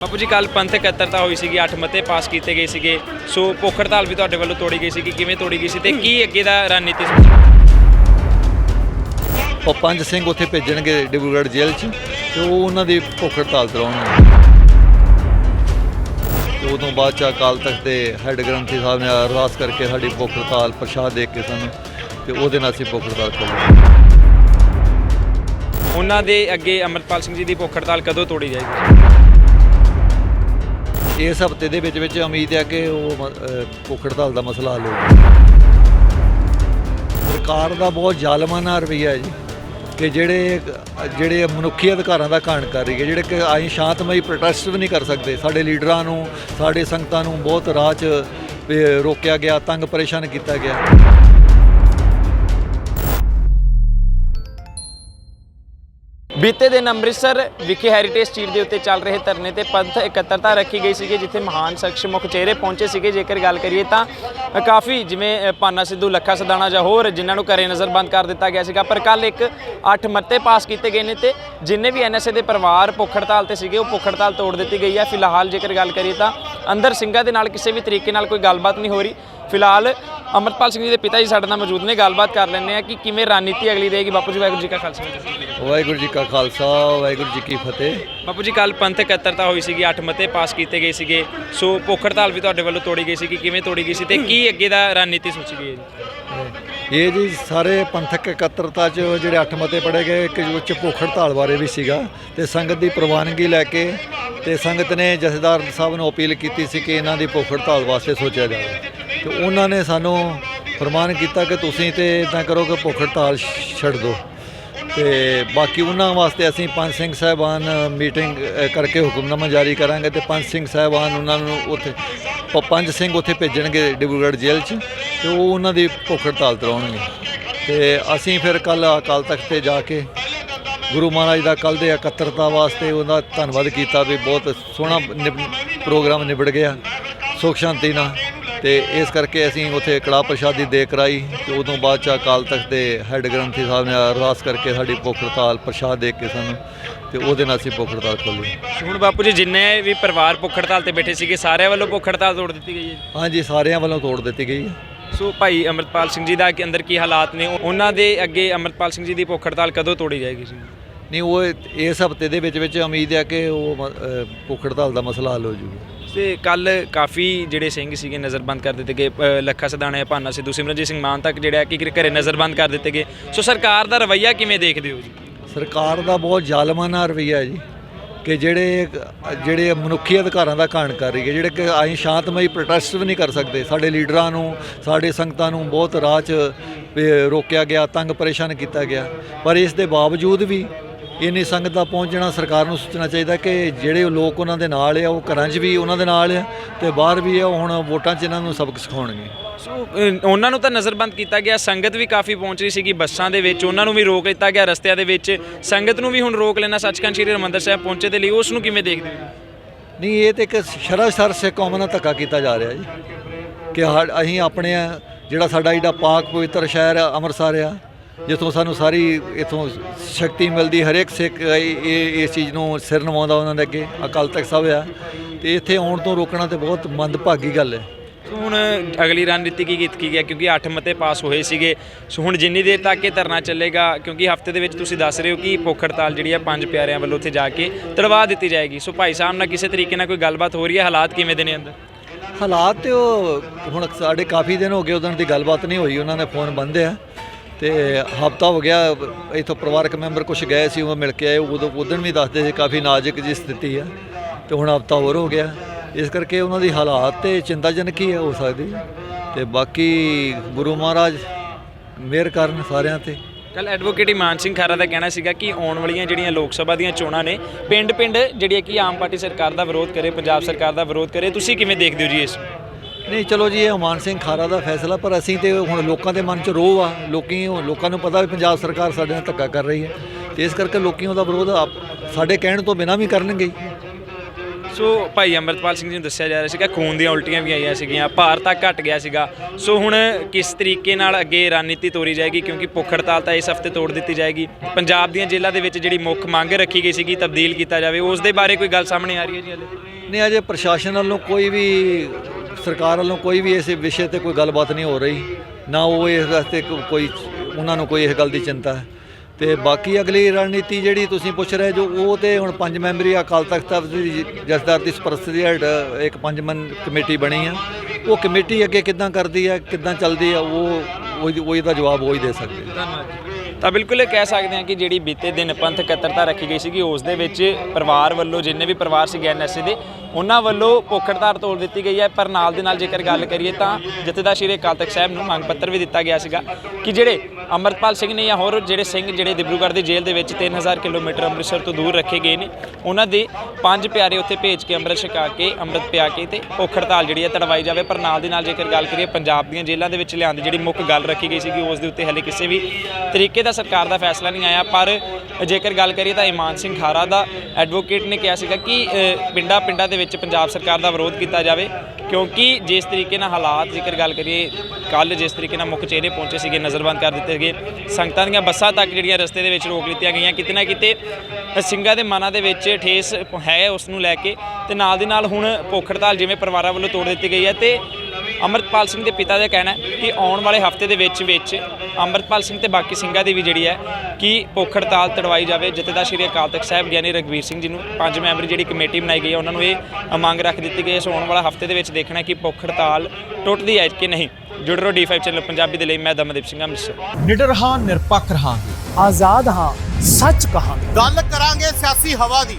ਬਾਪੂ ਜੀ ਕੱਲ ਪੰਥਕ ਇਕੱਤਰਤਾ ਹੋਈ ਸੀਗੀ 8 ਮਤੇ ਪਾਸ ਕੀਤੇ ਗਏ ਸੀਗੇ। ਸੋ ਭੁੱਖ ਹੜਤਾਲ ਵੀ ਤੁਹਾਡੇ ਵੱਲੋਂ ਤੋੜੀ ਗਈ ਸੀਗੀ ਕਿਵੇਂ ਤੋੜੀ ਗਈ ਸੀ ਤੇ ਕੀ ਅੱਗੇ ਦਾ ਰਣਨੀਤੀ ਸੀ? ਉਹ ਪੰਜ ਸਿੰਘ ਉੱਥੇ ਭੇਜਣਗੇ ਡਿਬਰੂਗੜ੍ਹ ਜੇਲ੍ਹ 'ਚ ਤੇ ਉਹ ਉਹਨਾਂ ਦੀ ਭੁੱਖ ਹੜਤਾਲ ਕਰਾਉਣਗੇ। ਤੇ ਉਦੋਂ ਬਾਅਦ ਚ ਅਕਾਲ ਤਖਤ ਦੇ ਹੈੱਡ ਗ੍ਰੰਥੀ ਸਾਹਿਬ ਨੇ ਅਰਦਾਸ ਕਰਕੇ ਸਾਡੀ ਭੁੱਖ ਹੜਤਾਲ ਪ੍ਰਸ਼ਾਦ ਦੇ ਕੇ ਸਾਨੂੰ ਤੇ ਉਹਦੇ ਨਾਲ ਅਸੀਂ ਭੁੱਖ ਹੜਤਾਲ ਕਰਾਂਗੇ ਉਹਨਾਂ ਦੇ ਅੱਗੇ ਅਮਰਪਾਲ ਸਿੰਘ ਜੀ ਦੀ ਭੁੱਖ ਹੜਤਾਲ ਕਦੋਂ ਤੋੜੀ ਜਾਏਗੀ? ਇਸ ਹਫ਼ਤੇ ਦੇ ਵਿੱਚ ਵਿੱਚ ਉਮੀਦ ਹੈ ਕਿ ਉਹ ਮ- ਅਹ ਭੁੱਖ ਹੜਤਾਲ ਦਾ ਮਸਲਾ ਹੱਲ ਹੋਊਗਾ ਸਰਕਾਰ ਦਾ ਬਹੁਤ ਜ਼ਾਲਮਾਨਾ ਰਵੱਈਆ ਹੈ ਜੀ ਕਿ ਜਿਹੜੇ ਜਿਹੜੇ ਮਨੁੱਖੀ ਅਧਿਕਾਰਾਂ ਦਾ ਘਾਣ ਕਰ ਰਹੀ ਹੈ, ਜਿਹੜੇ ਕਿ ਅਸੀਂ ਸ਼ਾਂਤਮਈ ਪ੍ਰੋਟੈਸਟ ਵੀ ਨਹੀਂ ਕਰ ਸਕਦੇ। ਸਾਡੇ ਲੀਡਰਾਂ ਨੂੰ, ਸਾਡੇ ਸੰਗਤਾਂ ਨੂੰ ਬਹੁਤ ਰਾਹ 'ਚ ਰੋਕਿਆ ਗਿਆ, ਤੰਗ ਪਰੇਸ਼ਾਨ ਕੀਤਾ ਗਿਆ। ਬੀਤੇ ਦਿਨ ਅੰਮ੍ਰਿਤਸਰ ਵਿਖੇ ਹੈਰੀਟੇਜ ਸਟਰੀਟ ਦੇ ਉੱਤੇ ਚੱਲ ਰਹੇ ਧਰਨੇ ਤੇ ਪੰਥ ਇਕੱਤਰਤਾ ਰੱਖੀ ਗਈ ਸੀਗੀ ਜਿੱਥੇ ਮਹਾਨ ਸ਼ਖਸ ਮੁੱਖ ਚਿਹਰੇ ਪਹੁੰਚੇ ਸੀਗੇ। ਜੇਕਰ ਗੱਲ ਕਰੀਏ ਤਾਂ ਕਾਫੀ ਜਿਵੇਂ ਅ, ਭਾਨਾ ਸਿੱਧੂ ਲੱਖਾ ਸਦਾਣਾ ਜਾਂ ਹੋਰ ਜਿਨ੍ਹਾਂ ਨੂੰ ਘਰੇ ਨਜ਼ਰਬੰਦ ਕਰ ਦਿੱਤਾ ਗਿਆ ਸੀਗਾ। ਪਰ ਕੱਲ ਇੱਕ 8 ਮਤੇ ਪਾਸ ਕੀਤੇ ਗਏ ਨੇ ਤੇ ਜਿੰਨੇ ਵੀ ਐਨਐਸਏ ਦੇ ਪਰਿਵਾਰ ਭੁੱਖ ਹੜਤਾਲ ਤੇ ਸੀਗੇ ਉਹ ਭੁੱਖ ਹੜਤਾਲ ਤੋੜ ਦਿੱਤੀ ਗਈ ਹੈ। ਫਿਲਹਾਲ ਜੇਕਰ ਗੱਲ ਕਰੀਏ ਤਾਂ ਅੰਦਰ ਸਿੰਘਾਂ ਦੇ ਨਾਲ ਕਿਸੇ ਵੀ ਤਰੀਕੇ ਨਾਲ ਕੋਈ ਗੱਲਬਾਤ ਨਹੀਂ ਹੋ ਰਹੀ। ਫਿਲਹਾਲ ਅਮਰਪਾਲ ਸਿੰਘ ਜੀ ਦੇ ਪਿਤਾ ਜੀ ਸਾਡੇ ਨਾਲ ਮੌਜੂਦ ਨੇ ਗੱਲਬਾਤ ਕਰ ਲੈਂਦੇ ਆ ਕਿ ਕਿਵੇਂ ਰਣਨੀਤੀ ਅਗਲੀ ਰਹੇਗੀ। ਬਾਪੂ ਜੀ ਵਾਹਿਗੁਰੂ ਜੀ ਕਾ ਖਾਲਸਾ ਵਾਹਿਗੁਰੂ ਜੀ ਕੀ ਕਾ ਖਾਲਸਾ ਵਾਹਿਗੁਰੂ ਜੀ ਕੀ ਫਤਿਹ। ਬਾਪੂ ਜੀ ਕੱਲ ਪੰਥ ਇਕੱਤਰਤਾ ਹੋਈ ਸੀਗੀ 8 ਮਤੇ ਪਾਸ ਕੀਤੇ ਗਏ ਸੀਗੇ। ਸੋ ਭੁੱਖ ਹੜਤਾਲ ਵੀ ਤੁਹਾਡੇ ਵੱਲੋਂ ਤੋੜੀ ਗਈ ਸੀਗੀ ਕਿਵੇਂ ਤੋੜੀ ਗਈ ਸੀ ਤੇ ਕੀ ਅੱਗੇ ਦਾ ਰਣਨੀਤੀ ਸੋਚੀ ਗਈ ਹੈ ਜੀ? ਇਹ ਜੀ ਸਾਰੇ ਪੰਥਕ ਇਕੱਤਰਤਾ 'ਚ ਜਿਹੜੇ ਅੱਠ ਮਤੇ ਪੜੇ ਗਏ ਇੱਕ ਵਿੱਚ ਭੁੱਖ ਹੜਤਾਲ ਬਾਰੇ ਵੀ ਸੀਗਾ ਤੇ ਸੰਗਤ ਦੀ ਪ੍ਰਵਾਨਗੀ ਲੈ ਕੇ ਤੇ ਸੰਗਤ ਨੇ ਜਥੇਦਾਰ ਸਾਹਿਬ ਨੂੰ ਅਪੀਲ ਕੀਤੀ ਸੀ ਕਿ ਇਹਨਾਂ ਦੀ ਭੁੱਖ ਹੜਤਾਲ ਵਾਸਤੇ ਸੋਚਿਆ ਜਾਵੇ। ਤੇ ਉਹਨਾਂ ਨੇ ਸਾਨੂੰ ਫਰਮਾਨ ਕੀਤਾ ਕਿ ਤੁਸੀਂ ਤੇ ਇਦਾਂ ਕਰੋ ਕਿ ਭੁੱਖ ਹੜਤਾਲ ਛੱਡ ਦਿਓ। ਤੇ ਬਾਕੀ ਉਹਨਾਂ ਵਾਸਤੇ ਅਸੀਂ ਪੰਜ ਸਿੰਘ ਸਾਹਿਬਾਨ ਮੀਟਿੰਗ ਕਰਕੇ ਹੁਕਮਨਾਮਾ ਜਾਰੀ ਕਰਾਂਗੇ ਤੇ ਪੰਜ ਸਿੰਘ ਸਾਹਿਬਾਨ ਉਹਨਾਂ ਨੂੰ ਉੱਥੇ ਪੰਜ ਸਿੰਘ ਉੱਥੇ ਭੇਜਣਗੇ ਡਿਬਰੂਗੜ੍ਹ ਜੇਲ੍ਹ 'ਚ ਤੇ ਉਹ ਉਹਨਾਂ ਦੀ ਭੁੱਖ ਹੜਤਾਲ ਕਰਾਉਣਗੇ। ਤੇ ਅਸੀਂ ਫਿਰ ਕੱਲ ਅਕਾਲ ਤਖਤ ਤੇ ਜਾ ਕੇ ਗੁਰੂ ਮਹਾਰਾਜ ਦਾ ਕੱਲ ਦੇ ਇਕੱਤਰਤਾ ਵਾਸਤੇ ਉਹਦਾ ਧੰਨਵਾਦ ਕੀਤਾ ਵੀ ਬਹੁਤ ਸੋਹਣਾ ਨਿਬ- ਪ੍ਰੋਗਰਾਮ ਨਿਬੜ ਗਿਆ। ਸੁਖ ਸ਼ਾਂਤੀ ਨਾਲ। ਤੇ ਇਸ ਕਰਕੇ ਅਸੀਂ ਉੱਥੇ ਕੜਾਹ ਪ੍ਰਸ਼ਾਦੀ ਦੇ ਕਰਾਈ ਤੇ ਉਦੋਂ ਬਾਅਦ ਚ ਅਕਾਲ ਤਖਤ ਦੇ ਹੈੱਡ ਗ੍ਰੰਥੀ ਸਾਹਿਬ ਨੇ ਅਰਦਾਸ ਕਰਕੇ ਸਾਡੀ ਭੁੱਖ ਹੜਤਾਲ ਪ੍ਰਸ਼ਾਦ ਦੇ ਕੇ ਸਾਨੂੰ ਤੇ ਉਹਦੇ ਨਾਲ ਅਸੀਂ ਭੁੱਖ ਹੜਤਾਲ ਖੋਲ੍ਹੀ। ਸੋ ਹੁਣ ਬਾਪੂ ਜੀ ਜਿੰਨੇ ਵੀ ਪਰਿਵਾਰ ਭੁੱਖ ਹੜਤਾਲ ਤੇ ਬੈਠੇ ਸੀਗੇ ਸਾਰਿਆਂ ਵੱਲੋਂ ਭੁੱਖ ਹੜਤਾਲ ਤੋੜ ਦਿੱਤੀ ਗਈ ਹੈ ਹਾਂਜੀ ਸਾਰਿਆਂ ਵੱਲੋਂ ਤੋੜ ਦਿੱਤੀ ਗਈ ਹੈ। ਸੋ ਭਾਈ ਅਮਰਪਾਲ ਸਿੰਘ ਜੀ ਦਾ ਕਿ ਅੰਦਰ ਕੀ ਹਾਲਾਤ ਨੇ? ਉਹਨਾਂ ਦੇ ਅੱਗੇ ਅਮਰਪਾਲ ਸਿੰਘ ਜੀ ਦੀ ਭੁੱਖ ਹੜਤਾਲ ਕਦੋਂ ਤੋੜੀ ਜਾਏਗੀ ਜੀ? ਨਹੀਂ ਉਹ ਇਸ ਹਫ਼ਤੇ ਦੇ ਵਿੱਚ ਵਿੱਚ ਉਮੀਦ ਹੈ ਕਿ ਉਹ ਭੁੱਖ ਹੜਤਾਲ ਦਾ ਮਸਲਾ ਹੱਲ ਹੋ ਜਾਊਗਾ ਤੇ ਕੱਲ ਕਾਫੀ ਜਿਹੜੇ ਸਿੰਘ ਸੀਗੇ ਨਜ਼ਰਬੰਦ ਕਰ ਦਿੱਤੇ ਗਏ ਅ, ਲੱਖਾ ਸਦਾਣਾ ਭਾਨਾ ਸਿੱਧੂ ਸਿਮਰਨਜੀਤ ਸਿੰਘ ਮਾਨ ਤੱਕ ਜਿਹੜਾ ਕਿ ਘਰੇ ਨਜ਼ਰਬੰਦ ਕਰ ਦਿੱਤੇ ਗਏ। ਸੋ ਸਰਕਾਰ ਦਾ ਰਵੱਈਆ ਕਿਵੇਂ ਦੇਖਦੇ ਹੋ ਜੀ? ਸਰਕਾਰ ਦਾ ਬਹੁਤ ਜ਼ਾਲਮਾਨਾ ਰਵੱਈਆ ਹੈ ਜੀ ਕਿ ਜਿਹੜੇ ਜਿਹੜੇ ਮਨੁੱਖੀ ਅਧਿਕਾਰਾਂ ਦਾ ਘਾਣ ਕਰ ਰਹੀ ਹੈ ਜਿਹੜੇ ਕਿ ਅਸੀਂ ਸ਼ਾਂਤਮਈ ਪ੍ਰੋਟੈਸਟ ਵੀ ਨਹੀਂ ਕਰ ਸਕਦੇ। ਸਾਡੇ ਲੀਡਰਾਂ ਨੂੰ ਸਾਡੇ ਸੰਗਤਾਂ ਨੂੰ ਬਹੁਤ ਰਾਹ 'ਚ ਰੋਕਿਆ ਗਿਆ ਤੰਗ ਪਰੇਸ਼ਾਨ ਕੀਤਾ ਗਿਆ। ਪਰ ਇਸ ਦੇ ਬਾਵਜੂਦ ਵੀ ਇੰਨੀ ਸੰਗਤ ਦਾ ਪਹੁੰਚਣਾ ਸਰਕਾਰ ਨੂੰ ਸੋਚਣਾ ਚਾਹੀਦਾ ਕਿ ਜਿਹੜੇ ਲੋਕ ਉਹਨਾਂ ਦੇ ਨਾਲ ਆ ਉਹ ਘਰਾਂ 'ਚ ਵੀ ਉਹਨਾਂ ਦੇ ਨਾਲ ਆ ਤੇ ਬਾਹਰ ਵੀ ਆ ਉਹ ਹੁਣ ਵੋਟਾਂ 'ਚ ਇਹਨਾਂ ਨੂੰ ਸਬਕ ਸਿਖਾਉਣਗੇ। ਸੋ ਉਹਨਾਂ ਨੂੰ ਤਾਂ ਨਜ਼ਰਬੰਦ ਕੀਤਾ ਗਿਆ ਸੰਗਤ ਵੀ ਕਾਫੀ ਪਹੁੰਚ ਰਹੀ ਸੀਗੀ ਬੱਸਾਂ ਦੇ ਵਿੱਚ ਉਹਨਾਂ ਨੂੰ ਵੀ ਰੋਕ ਲਿੱਤਾ ਗਿਆ ਰਸਤਿਆਂ ਦੇ ਵਿੱਚ। ਸੰਗਤ ਨੂੰ ਵੀ ਹੁਣ ਰੋਕ ਲੈਣਾ ਸੱਚਖੰਡ ਸ੍ਰੀ ਹਰਿਮੰਦਰ ਸਾਹਿਬ ਪਹੁੰਚੇ ਦੇ ਲਈ ਉਸ ਨੂੰ ਕਿਵੇਂ ਦੇਖਦੇ ਹੋ? ਨਹੀਂ ਇਹ ਤੇ ਇੱਕ ਸ਼ਰਅਸਰ ਸੇ ਕੌਮ ਨਾਲ ਧੱਕਾ ਕੀਤਾ ਜਾ ਰਿਹਾ ਜੀ। ਕਿ ਹੜ- ਅਸੀਂ ਆਪਣੇ ਜਿਹੜਾ ਸਾਡਾ ਏਡਾ ਪਾਕ ਪਵਿੱਤਰ ਸ਼ਹਿਰ ਆ, ਅੰਮ੍ਰਿਤਸਰ ਆ ਜਿੱਥੋਂ ਸਾਨੂੰ ਸਾਰੀ ਇਥੋਂ ਸ਼ਕਤੀ ਮਿਲਦੀ ਹਰੇਕ ਸਿੱਖ ਇਹ ਇਸ ਚੀਜ਼ ਨੂੰ ਸਿਰ ਨਵਾਉਂਦਾ ਉਹਨਾਂ ਦੇ ਅੱਗੇ ਅਕਾਲ ਤਖਤ ਸਾਹਿਬ ਆ। ਤੇ ਇੱਥੇ ਆਉਣ ਤੋਂ ਰੋਕਣਾ ਤੇ ਬਹੁਤ ਮੰਦਭਾਗੀ ਗੱਲ ਹੈ। ਹੁਣ ਅਗਲੀ ਰਣਨੀਤੀ ਕੀ ਕੀਤੀ ਗਿਆ ਕਿਉਂਕਿ 8 ਮਤੇ ਪਾਸ ਹੋਏ ਸੀਗੇ। ਸੋ ਹੁਣ ਜਿੰਨੀ ਦੇਰ ਤੱਕ ਇਹ ਧਰਨਾ ਚੱਲੇਗਾ ਕਿਉਂਕਿ ਹਫ਼ਤੇ ਦੇ ਵਿੱਚ ਤੁਸੀਂ ਦੱਸ ਰਹੇ ਹੋ ਕਿ ਭੁੱਖ ਹੜਤਾਲ ਜਿਹੜੀ ਹੈ ਪੰਜ ਪਿਆਰਿਆਂ ਵੱਲੋਂ ਉੱਥੇ ਜਾ ਕੇ ਤੜਵਾ ਦਿੱਤੀ ਜਾਏਗੀ। ਸੋ ਭਾਈ ਸਾਹਿਬ ਨਾਲ ਕਿਸੇ ਤਰੀਕੇ ਨਾਲ ਕੋਈ ਗੱਲਬਾਤ ਹੋ ਰਹੀ ਹੈ? ਹਾਲਾਤ ਕਿਵੇਂ ਦੇ ਨੇ ਅੰਦਰ? ਹਾਲਾਤ ਤੇ ਉਹ ਹੁਣ ਸਾਡੇ ਕਾਫੀ ਦਿਨ ਹੋ ਗਏ ਉਦੋਂ ਦੀ ਗੱਲਬਾਤ ਨਹੀਂ ਹੋਈ ਉਹਨਾਂ ਨੇ ਫੋਨ ਬੰਦ ਆ। ਤੇ ਹਫਤਾ ਹੋ ਗਿਆ, ਇਥੋਂ ਪਰਿਵਾਰਕ ਮੈਂਬਰ ਕੁਝ ਗਏ ਸੀ, ਉਹ ਮਿਲ ਕੇ ਆਏ, ਉਦੋਂ ਉਦੋਂ ਵੀ ਦੱਸਦੇ ਸੀ ਕਾਫੀ ਨਾਜ਼ੁਕ ਜੀ ਸਥਿਤੀ ਆ, ਤੇ ਹੁਣ ਹਫਤਾ ਹੋਰ ਹੋ ਗਿਆ। ਇਸ ਕਰਕੇ ਉਹਨਾਂ ਦੀ ਹਾਲਾਤ ਤੇ ਚਿੰਤਾਜਨਕ ਹੀ ਹੈ ਹੋ ਸਕਦੀ ਤੇ ਬਾਕੀ ਗੁਰੂ ਮਹਾਰਾਜ ਮਿਹਰ ਕਰਨ ਸਾਰਿਆਂ ਤੇ। ਕੱਲ ਐਡਵੋਕੇਟ ਇਮਾਨ ਸਿੰਘ ਖਾਰਾ ਦਾ ਕਹਿਣਾ ਸੀਗਾ ਕਿ ਆਉਣ ਵਾਲੀਆਂ ਜਿਹੜੀਆਂ ਲੋਕ ਸਭਾ ਦੀਆਂ ਚੋਣਾਂ ਨੇ, ਪਿੰਡ-ਪਿੰਡ ਜਿਹੜੀਆਂ ਕਿ ਆਮ ਪਾਰਟੀ ਸਰਕਾਰ ਦਾ ਵਿਰੋਧ ਕਰੇ, ਪੰਜਾਬ ਸਰਕਾਰ ਦਾ ਵਿਰੋਧ ਕਰੇ, ਤੁਸੀਂ ਕਿਵੇਂ ਦੇਖਦੇ ਹੋ ਜੀ ਇਸ ਨੂੰ? ਨਹੀਂ ਚਲੋ ਜੀ ਇਹ ਹਮਾਨ ਸਿੰਘ ਖਾਰਾ ਦਾ ਫੈਸਲਾ ਪਰ ਅਸੀਂ ਤੇ ਹੁਣ ਲੋਕਾਂ ਦੇ ਮਨ 'ਚ ਰੋਹ ਆ। ਲੋਕੀ ਲੋਕਾਂ ਨੂੰ ਪਤਾ ਵੀ ਪੰਜਾਬ ਸਰਕਾਰ ਸਾਡੇ ਨਾਲ ਧੱਕਾ ਕਰ ਰਹੀ ਹੈ। ਤੇ ਇਸ ਕਰਕੇ ਲੋਕੀ ਉਹਦਾ ਵਿਰੋਧ ਸਾਡੇ ਕਹਿਣ ਤੋਂ ਬਿਨਾਂ ਵੀ ਕਰਨਗੇ। ਸੋ ਭਾਈ ਅੰਮ੍ਰਿਤਪਾਲ ਸਿੰਘ ਜੀ ਨੂੰ ਦੱਸਿਆ ਜਾ ਰਿਹਾ ਸੀਗਾ ਖੂਨ ਦੀਆਂ ਉਲਟੀਆਂ ਵੀ ਆਈਆਂ ਸੀਗੀਆਂ ਭਾਰ ਤੱਕ ਘਟ ਗਿਆ ਸੀਗਾ। ਸੋ ਹੁਣ ਕਿਸ ਤਰੀਕੇ ਨਾਲ ਅੱਗੇ ਰਣਨੀਤੀ ਤੋਰੀ ਜਾਏਗੀ? ਕਿਉਂਕਿ ਭੁੱਖ ਹੜਤਾਲ ਤਾਂ ਇਸ ਹਫ਼ਤੇ ਤੋੜ ਦਿੱਤੀ ਜਾਏਗੀ। ਪੰਜਾਬ ਦੀਆਂ ਜੇਲ੍ਹਾਂ ਦੇ ਵਿੱਚ ਜਿਹੜੀ ਮੁੱਖ ਮੰਗ ਰੱਖੀ ਗਈ ਸੀਗੀ ਤਬਦੀਲ ਕੀਤਾ ਜਾਵੇ ਉਸ ਦੇ ਬਾਰੇ ਕੋਈ ਗੱਲ ਸਾਹਮਣੇ ਆ ਰਹੀ ਹੈ ਜੀ ਹਲੇ? ਨਹੀਂ ਅਜੇ ਪ੍ਰਸ਼ਾਸਨ ਵੱਲੋਂ ਕੋਈ ਵੀ ਸਰਕਾਰ ਵੱਲੋਂ ਕੋਈ ਵੀ ਇਸ ਵਿਸ਼ੇ ਤੇ ਕੋਈ ਗੱਲਬਾਤ ਨਹੀਂ ਹੋ ਰਹੀ, ਨਾ ਉਹ ਇਸ ਵਾਸਤੇ ਕੋਈ, ਉਹਨਾਂ ਨੂੰ ਕੋਈ ਇਸ ਗੱਲ ਦੀ ਚਿੰਤਾ ਹੈ। ਤੇ ਬਾਕੀ ਅਗਲੀ ਰਣਨੀਤੀ ਜਿਹੜੀ ਤੁਸੀਂ ਪੁੱਛ ਰਹੇ ਜੋ ਉਹ ਤੇ ਹੁਣ ਪੰਜ ਮੈਂਬਰੀ ਅਕਾਲ ਤਖਤ ਸਾਹਿਬ ਦੀ ਜਸਦਾਰ ਦੀ ਸਰਪ੍ਰਸਤੀ ਹੇਠ ਇੱਕ ਪੰਜ ਮਨ ਕਮੇਟੀ ਬਣੀ ਆ। ਉਹ ਕਮੇਟੀ ਅੱਗੇ ਕਿੱਦਾਂ ਕਰਦੀ ਹੈ, ਕਿੱਦਾਂ ਚੱਲਦੀ ਹੈ, ਉਹ ਉਹ ਇਹਦਾ ਜਵਾਬ ਉਹ ਹੀ ਦੇ ਸਕਦੇ ਧੰਨਵਾਦ ਤਾਂ ਬਿਲਕੁਲ ਇਹ ਕਹਿ ਸਕਦੇ ਹਾਂ ਕਿ ਜਿਹੜੀ ਬੀਤੇ ਦਿਨ ਪੰਥ ਇਕੱਤਰਤਾ ਰੱਖੀ ਗਈ ਸੀਗੀ, ਉਸ ਦੇ ਵਿੱਚ ਪਰਿਵਾਰ ਵੱਲੋਂ, ਜਿੰਨੇ ਵੀ ਪਰਿਵਾਰ ਸੀਗੇ ਐਨਐਸਏ ਦੇ, ਉਹਨਾਂ ਵੱਲੋਂ ਭੁੱਖ ਹੜਤਾਲ ਤੋੜ ਦਿੱਤੀ ਗਈ ਹੈ। ਪਰ ਨਾਲ ਦੇ ਨਾਲ ਜੇਕਰ ਗੱਲ ਕਰੀਏ ਤਾਂ ਜਥੇਦਾਰ ਸ਼੍ਰੀ ਅਕਾਲ ਤਖਤ ਸਾਹਿਬ ਨੂੰ ਮੰਗ ਪੱਤਰ ਵੀ ਦਿੱਤਾ ਗਿਆ ਸੀਗਾ ਕਿ ਜਿਹੜੇ ਅਮਰਪਾਲ ਸਿੰਘ ਨੇ ਜਾਂ ਹੋਰ ਜਿਹੜੇ ਸਿੰਘ ਜਿਹੜੇ ਦਿਬਰੂਗੜ੍ਹ ਦੀ ਜੇਲ੍ਹ ਦੇ ਵਿੱਚ 3000 ਕਿਲੋਮੀਟਰ ਅੰਮ੍ਰਿਤਸਰ ਤੋਂ ਦੂਰ ਰੱਖੇ ਗਏ ਨੇ, ਉਹਨਾਂ ਦੇ ਪੰਜ ਪਿਆਰੇ ਉੱਥੇ ਭੇਜ ਕੇ ਅੰਮ੍ਰਿਤ ਛਕਾ ਕੇ, ਅੰਮ੍ਰਿਤ ਪਿਆ ਕੇ ਤੇ ਭੁੱਖ ਹੜਤਾਲ ਜਿਹੜੀ ਹੈ ਤੜਵਾਈ ਜਾਵੇ। ਪਰ ਨਾਲ ਦੇ ਨਾਲ ਜੇਕਰ ਗੱਲ ਕਰੀਏ ਪੰਜਾਬ ਦੀਆਂ ਜੇਲ੍ਹਾਂ ਦੇ ਵਿੱਚ ਲਿਆਂਦੀ ਜਿਹੜੀ ਮੁੱਖ ਗੱਲ ਰੱਖੀ ਗਈ ਸੀਗੀ, ਉਸ ਦੇ ਉੱਤੇ ਹਲੇ ਕਿਸੇ ਵੀ ਤਰੀਕੇ ਦਾ ਸਰਕਾਰ ਦਾ ਫੈਸਲਾ ਨਹੀਂ ਆਇਆ। ਪਰ ਜੇਕਰ ਗੱਲ ਕਰੀਏ ਤਾਂ ਇਮਾਨ ਸਿੰਘ ਖਾਰਾ ਦਾ ਐਡਵੋਕੇਟ ਨੇ ਕਿਹਾ ਸੀਗਾ ਕਿ ਪਿੰਡਾਂ ਪਿੰਡਾਂ ਦੇ ਵਿੱਚ ਪੰਜਾਬ ਸਰਕਾਰ ਦਾ ਵਿਰੋਧ ਕੀਤਾ ਜਾਵੇ, ਕਿਉਂਕਿ ਜਿਸ ਤਰੀਕੇ ਨਾਲ ਹਾਲਾਤ ਜੇਕਰ ਗੱਲ ਕਰੀਏ ਕੱਲ ਜਿਸ ਤਰੀਕੇ ਨਾਲ ਮੁੱਖ ਚਿਹਰੇ ਪਹੁੰਚੇ ਸੀਗੇ, ਨਜ਼ਰਬੰਦ ਕਰ ਦਿੱਤੇ ਗਏ ਸੰਗਤਾਂ ਦੀਆਂ ਬੱਸਾਂ ਤੱਕ ਜਿਹੜੀਆਂ ਰਸਤੇ ਦੇ ਵਿੱਚ ਰੋਕ ਲਿੱਤੀਆਂ ਗਈਆਂ। ਕਿਤੇ ਨਾ ਕਿਤੇ ਸਿੰਘਾਂ ਦੇ ਮਨਾਂ ਦੇ ਵਿੱਚ ਠੇਸ ਹੈ ਉਸ ਨੂੰ ਲੈ ਕੇ ਤੇ ਨਾਲ ਦੀ ਨਾਲ ਹੁਣ ਭੁੱਖ ਹੜਤਾਲ ਜਿਵੇਂ ਪਰਿਵਾਰਾਂ ਵੱਲੋਂ ਤੋੜ ਦਿੱਤੀ ਗਈ ਹੈ ਤੇ ਅੰਮ੍ਰਿਤਪਾਲ ਸਿੰਘ ਦੇ ਪਿਤਾ ਦਾ ਕਹਿਣਾ ਹੈ ਕਿ ਆਉਣ ਵਾਲੇ ਹਫ਼ਤੇ ਦੇ ਵਿੱਚ ਵਿੱਚ ਅੰਮ੍ਰਿਤਪਾਲ ਸਿੰਘ ਤੇ ਬਾਕੀ ਸਿੰਘਾਂ ਦੀ ਵੀ ਜਿਹੜੀ ਹੈ ਕਿ ਭੁੱਖ ਹੜਤਾਲ ਤੜਵਾਈ ਜਾਵੇ। ਜਥੇਦਾਰ ਸ਼੍ਰੀ ਅਕਾਲ ਤਖਤ ਸਾਹਿਬ ਗਿਆਨੀ ਰਗਵੀਰ ਸਿੰਘ ਜੀ ਨੂੰ ਪੰਜ ਮੈਂਬਰੀ ਜਿਹੜੀ ਕਮੇਟੀ ਬਣਾਈ ਗਈ ਹੈ ਉਹਨਾਂ ਨੂੰ ਇਹ ਮੰਗ ਰੱਖ ਦਿੱਤੀ ਗਈ ਹੈ। ਸੋ ਆਉਣ ਵਾਲਾ ਹਫ਼ਤੇ ਦੇ ਵਿੱਚ ਦੇਖਣਾ ਕਿ ਭੁੱਖ ਹੜਤਾਲ ਟੁੱਟਦੀ ਹੈ ਕਿ ਨਹੀਂ। ਜੁੜ ਰਹੋ ਡੀ5 ਚੈਨਲ ਪੰਜਾਬੀ ਦੇ ਲਈ ਮੈਂ ਦਮਨਦੀਪ ਸਿੰਘ ਅੰਮ੍ਰਿਤਸਰ। ਨਿਡਰ ਹਾਂ ਨਿਰਪੱਖ ਰਹਾਂਗੇ। ਆਜ਼ਾਦ ਹਾਂ ਸੱਚ ਕਹਾਂਗੇ। ਗੱਲ ਕਰਾਂਗੇ ਸਿਆਸੀ ਹਵਾ ਦੀ।